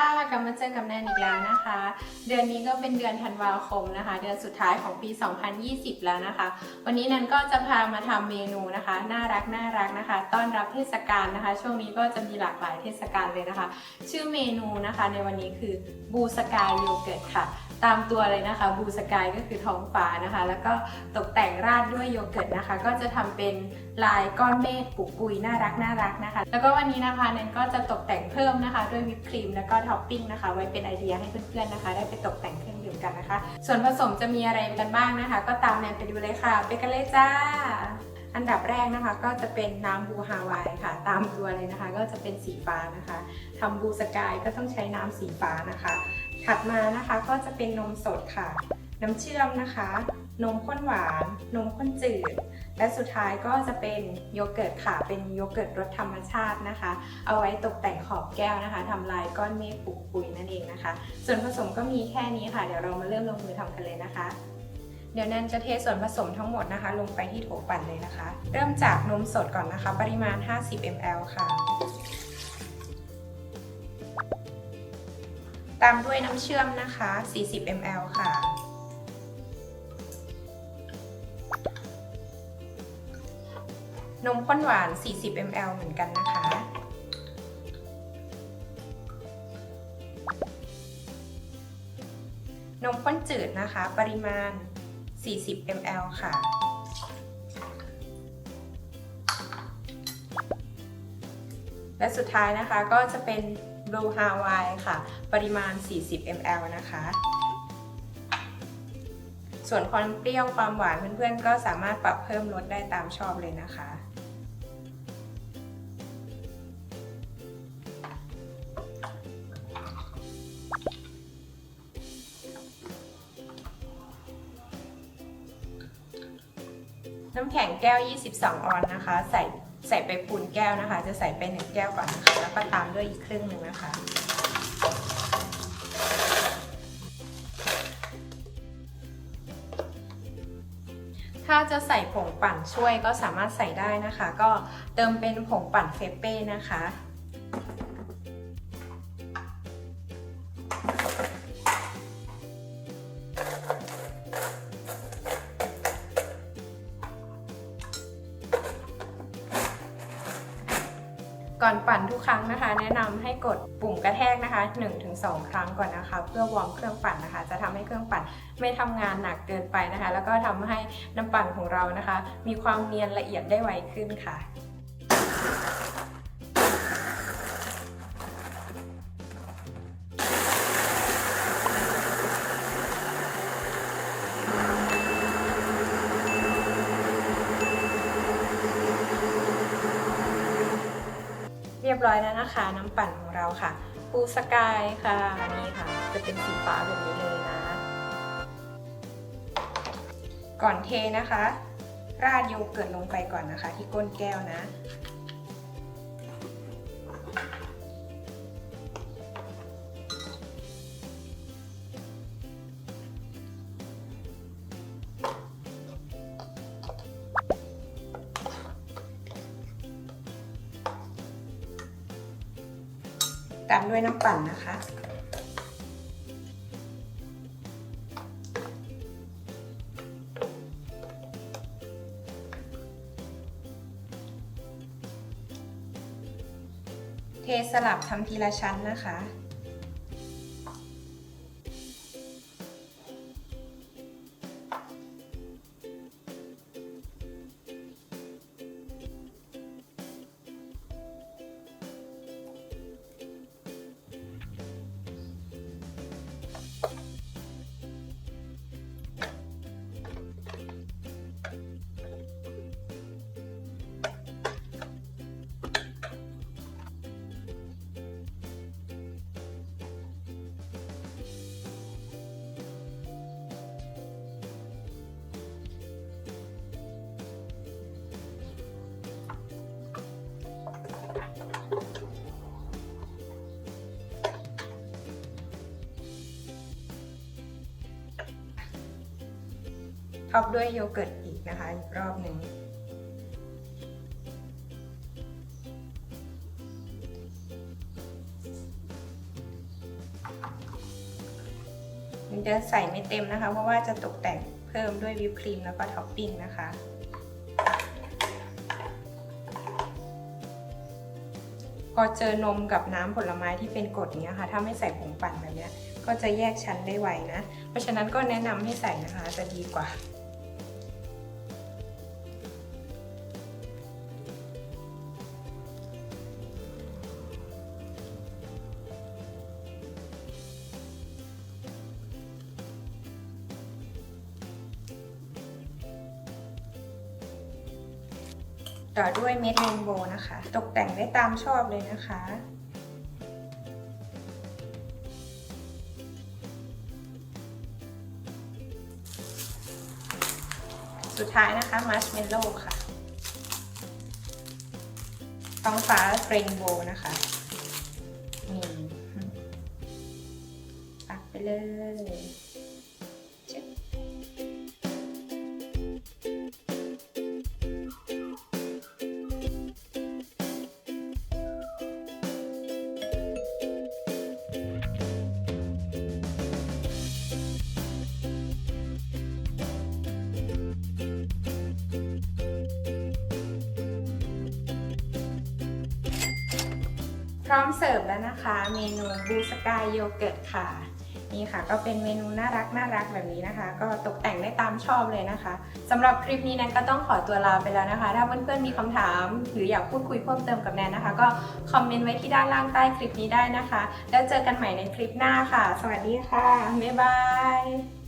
ค่ะกลับมาเจอกับแนนอีกแล้วนะคะ เดือนนี้ก็เป็นเดือนธันวาคมนะคะ เดือนสุดท้ายของปี 2020 แล้วนะคะ วันนี้แนนก็จะพามาทำเมนูนะคะ น่ารักน่ารักนะคะ ต้อนรับเทศกาลนะคะ ช่วงนี้ก็จะมีหลากหลายเทศกาลเลยนะคะ ชื่อเมนูนะคะในวันนี้คือบูสกายโยเกิร์ตค่ะ ตามตัวเลยนะคะบูสกายก็คือท้องฟ้านะคะ แล้วก็ตกแต่งราดด้วยโยเกิร์ตนะคะ ก็จะทำเป็นลายก้อนเมฆปุกปุยน่ารักน่ารักนะคะ แล้วก็วันนี้นะคะแนนก็จะตกแต่งเพิ่มนะคะ ด้วยวิปครีมแล้วก็ท็อปปิ้งนะคะ ไว้เป็นไอเดียให้เพื่อนๆนะคะ ได้ไปตกแต่งเครื่องดื่มกันนะคะ ส่วนผสมจะมีอะไรกันบ้างนะคะ ก็ตามแนนไปดูเลยค่ะ ไปกันเลยจ้าอันดับแรกนะคะก็จะเป็นน้ำบูฮาวายค่ะ ตามตัวเลยนะคะ ก็จะเป็นสีฟ้านะคะทำบูสกายก็ต้องใช้น้ำสีฟ้านะคะ ถัดมานะคะก็จะเป็นนมสดค่ะ น้ำเชื่อมนะคะ นมข้นหวาน นมข้นจืด และสุดท้ายก็จะเป็นโยเกิร์ตค่ะ เป็นโยเกิร์ตรสธรรมชาตินะคะ เอาไว้ตกแต่งขอบแก้วนะคะทำลายก้อนเมฆปุกปุยนั่นเองนะคะ ส่วนผสมก็มีแค่นี้ค่ะ เดี๋ยวเรามาเริ่มลงมือทำกันเลยนะคะเดี๋ยวแนนจะเทส่วนผสมทั้งหมดนะคะ ลงไปที่โถปั่นเลยนะคะ เริ่มจากนมสดก่อนนะคะ ปริมาณ 50 ml ค่ะ ตามด้วยน้ำเชื่อมนะคะ 40 ml ค่ะ นมข้นหวาน 40 ml เหมือนกันนะคะ นมข้นจืดนะคะ ปริมาณ 40 ml ค่ะและสุดท้ายนะคะก็จะเป็น บลูฮาวายค่ะ ปริมาณ 40 ml นะคะ ส่วนความเปรี้ยวความหวานเพื่อนๆ ก็สามารถปรับเพิ่มลดได้ตามชอบเลยนะคะน้ำแข็งแก้ว 22 ออนซ์นะคะ ใส่ ใส่ไปปูนแก้วนะคะ จะใส่ไปหนึ่งแก้วก่อนนะคะ แล้วก็ตามด้วยอีกครึ่งหนึ่งนะคะ ถ้าจะใส่ผงปั่นช่วยก็สามารถใส่ได้นะคะ ก็เติมเป็นผงปั่นเฟเป้นะคะ ก่อนปั่นทุกครั้งนะคะ แนะนำให้กดปุ่มกระแทกนะคะ 1-2 ครั้งก่อนนะคะ เพื่อวอร์มเครื่องปั่นนะคะ จะทำให้เครื่องปั่นไม่ทำงานหนักเกินไปนะคะ แล้วก็ทำให้น้ำปั่นของเรานะคะ มีความเนียนละเอียดได้ไวขึ้นค่ะ ยบร้อยแล้วนะคะ น้ำปั่นของเราค่ะปูสกายค่ะนี่ค่ะ จะเป็นสีฟ้าแบบนี้เลยนะ ก่อนเทนะคะ ราดโยเกิร์ตลงไปก่อนนะคะ ที่ก้นแก้วนะ ตามด้วยน้ำปั่นนะคะ เทสลับทำทีละชั้นนะคะ ท็อปด้วยโยเกิร์ตอีกนะคะอีกรอบหนึ่งจะใส่ไม่เต็มนะคะ เพราะว่าจะตกแต่งเพิ่มด้วยวิปครีมแล้วก็ท็อปปิ้งนะคะพอเจอนมกับน้ำผลไม้ที่เป็นกรดเงี้ยค่ะ ถ้าไม่ใส่ผงปั่นแบบเนี้ย ก็จะแยกชั้นได้ไวนะ เพราะฉะนั้นก็แนะนำให้ใส่นะคะจะดีกว่า ต่อด้วยเม็ดเรนโบว์นะคะ ตกแต่งได้ตามชอบเลยนะคะ สุดท้ายนะคะมัชเมลโล่ค่ะท้องฟ้าเรนโบว์นะคะนี่ปักไปเลย ร้อมเสิร์ฟแล้วนะคะ เมนูบูสกายโยเกิร์ตค่ะ นี่ค่ะก็เป็นเมนูน่ารักน่ารักแบบนี้นะคะ ก็ตกแต่งได้ตามชอบเลยนะคะสำหรับคลิปนี้แนนก็ต้องขอตัวลาไปแล้วนะคะ ถ้าเพื่อนๆมีคำถาม หรืออยากพูดคุยเพิ่มเติมกับแนนนะคะ ก็คอมเมนต์ไว้ที่ด้านล่างใต้คลิปนี้ได้นะคะ แล้วเจอกันใหม่ในคลิปหน้าค่ะ สวัสดีค่ะบ๊ายบาย